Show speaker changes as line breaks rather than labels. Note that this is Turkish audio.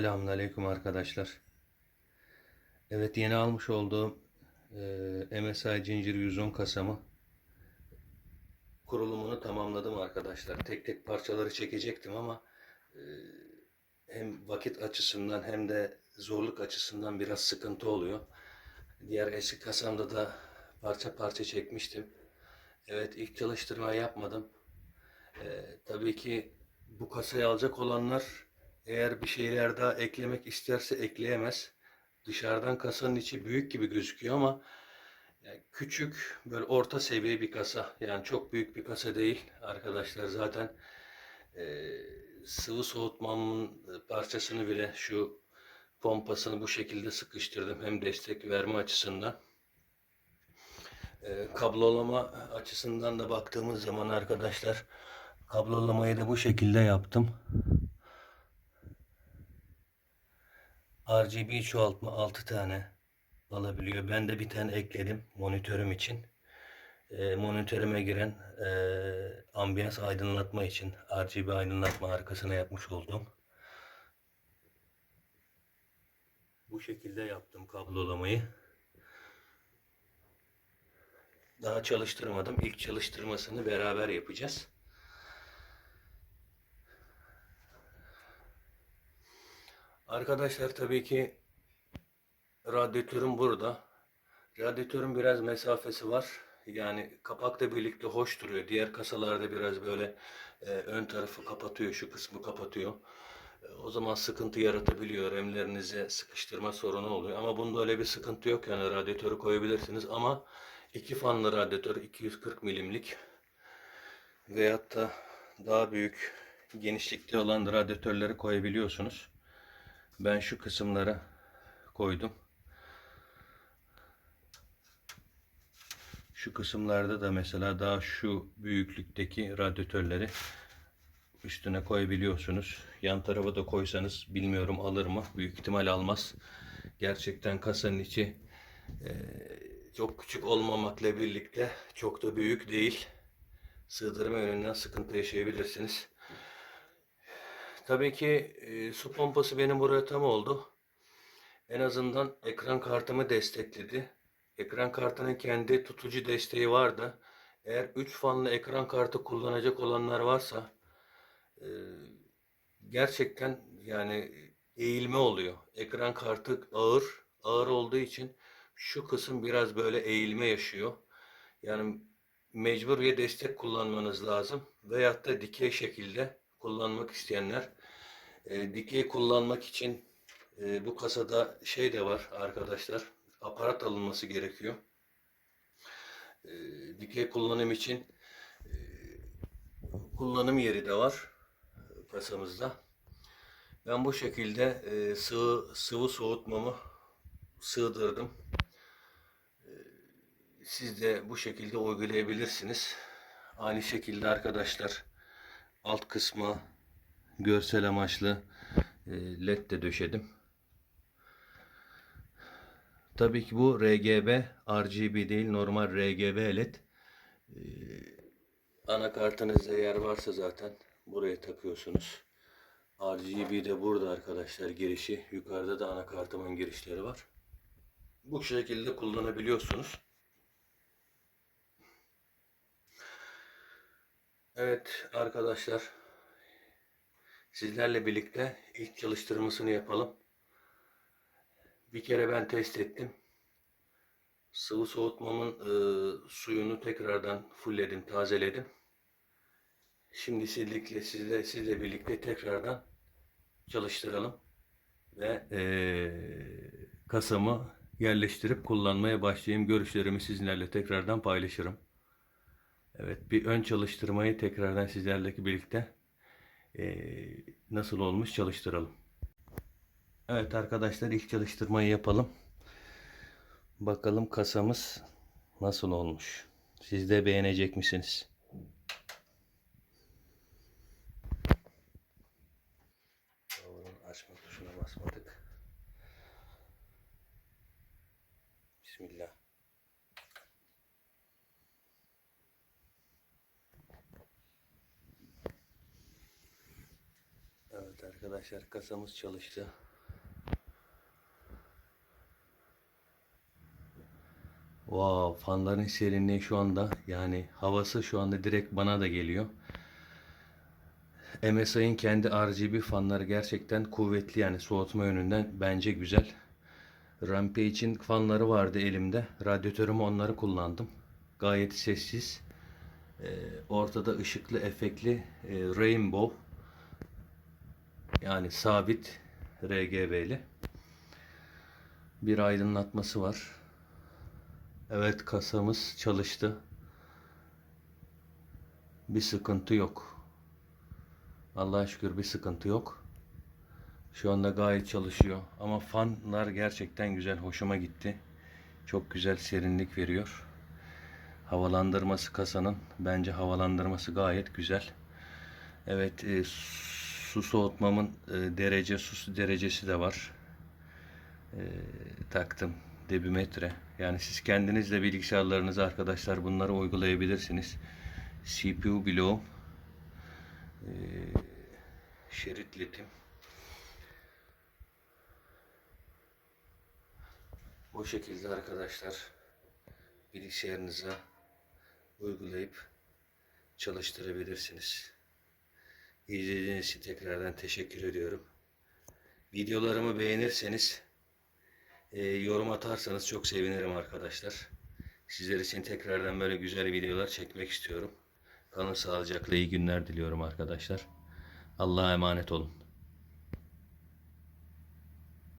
Selamünaleyküm arkadaşlar. Evet yeni almış olduğum e, MSI Ginger 110 kasamı kurulumunu tamamladım arkadaşlar. Tek tek parçaları çekecektim ama e, hem vakit açısından hem de zorluk açısından biraz sıkıntı oluyor. Diğer eski kasamda da parça parça çekmiştim. Evet ilk çalıştırma yapmadım. E, tabii ki bu kasayı alacak olanlar eğer bir şeyler daha eklemek isterse ekleyemez. Dışarıdan kasanın içi büyük gibi gözüküyor ama yani küçük böyle orta seviye bir kasa. Yani çok büyük bir kasa değil arkadaşlar. Zaten e, sıvı soğutmamın parçasını bile şu pompasını bu şekilde sıkıştırdım. Hem destek verme açısından. E, kablolama açısından da baktığımız zaman arkadaşlar kablolamayı da bu şekilde yaptım. RGB çoğaltma 6 tane alabiliyor. Ben de bir tane ekledim monitörüm için. Ee, monitörüme giren e, ambiyans aydınlatma için RGB aydınlatma arkasına yapmış oldum. Bu şekilde yaptım kablolamayı. Daha çalıştırmadım. İlk çalıştırmasını beraber yapacağız. Arkadaşlar tabii ki radyatörüm burada. Radyatörün biraz mesafesi var. Yani kapakla birlikte hoş duruyor. Diğer kasalarda biraz böyle e, ön tarafı kapatıyor, şu kısmı kapatıyor. E, o zaman sıkıntı yaratabiliyor. Remlerinize sıkıştırma sorunu oluyor. Ama bunda öyle bir sıkıntı yok. Yani radyatörü koyabilirsiniz. Ama iki fanlı radyatör 240 milimlik veyahut da daha büyük genişlikte olan radyatörleri koyabiliyorsunuz. Ben şu kısımlara koydum. Şu kısımlarda da mesela daha şu büyüklükteki radyatörleri üstüne koyabiliyorsunuz. Yan tarafa da koysanız bilmiyorum alır mı? Büyük ihtimal almaz. Gerçekten kasanın içi e, çok küçük olmamakla birlikte çok da büyük değil. Sığdırma yönünden sıkıntı yaşayabilirsiniz. Tabii ki e, su pompası benim buraya tam oldu. En azından ekran kartımı destekledi. Ekran kartının kendi tutucu desteği vardı. Eğer 3 fanlı ekran kartı kullanacak olanlar varsa e, gerçekten yani eğilme oluyor. Ekran kartı ağır, ağır olduğu için şu kısım biraz böyle eğilme yaşıyor. Yani mecbur ya destek kullanmanız lazım veyahut da dikey şekilde kullanmak isteyenler e, dikey kullanmak için e, bu kasada şey de var arkadaşlar aparat alınması gerekiyor. E, dikey kullanım için e, kullanım yeri de var kasamızda. Ben bu şekilde e, sıvı sıvı soğutmamı sığdırdım. E, siz de bu şekilde uygulayabilirsiniz. Aynı şekilde arkadaşlar alt kısmı görsel amaçlı e, led de döşedim. Tabii ki bu RGB, RGB değil normal RGB led. E, anakartınızda yer varsa zaten buraya takıyorsunuz. RGB de burada arkadaşlar girişi. Yukarıda da anakartımın girişleri var. Bu şekilde kullanabiliyorsunuz. Evet arkadaşlar sizlerle birlikte ilk çalıştırmasını yapalım. Bir kere ben test ettim. Sıvı soğutmamın e, suyunu tekrardan fullledim, tazeledim. Şimdi sizlikle sizle sizle birlikte tekrardan çalıştıralım ve e, kasamı yerleştirip kullanmaya başlayayım. Görüşlerimi sizlerle tekrardan paylaşırım. Evet bir ön çalıştırmayı tekrardan sizlerle birlikte e, nasıl olmuş çalıştıralım. Evet arkadaşlar ilk çalıştırmayı yapalım. Bakalım kasamız nasıl olmuş. Siz de beğenecek misiniz? Arkadaşlar kasamız çalıştı. Wow, fanların serinliği şu anda yani havası şu anda direkt bana da geliyor. MSI'nin kendi RGB fanları gerçekten kuvvetli yani soğutma yönünden bence güzel. Rampage'in fanları vardı elimde. Radyatörümü onları kullandım. Gayet sessiz. E, ortada ışıklı efekli e, Rainbow yani sabit RGB'li. Bir aydınlatması var. Evet kasamız çalıştı. Bir sıkıntı yok. Allah'a şükür bir sıkıntı yok. Şu anda gayet çalışıyor. Ama fanlar gerçekten güzel. Hoşuma gitti. Çok güzel serinlik veriyor. Havalandırması kasanın bence havalandırması gayet güzel. Evet e, su soğutmamın e, derece su derecesi de var. E, taktım debimetre. Yani siz kendiniz de bilgisayarlarınıza arkadaşlar bunları uygulayabilirsiniz. CPU bloğum e, şerit litim bu şekilde arkadaşlar bilgisayarınıza uygulayıp çalıştırabilirsiniz. İzlediğiniz için tekrardan teşekkür ediyorum. Videolarımı beğenirseniz e, yorum atarsanız çok sevinirim arkadaşlar. Sizler için tekrardan böyle güzel videolar çekmek istiyorum. Kalın sağlıcakla iyi günler diliyorum arkadaşlar. Allah'a emanet olun.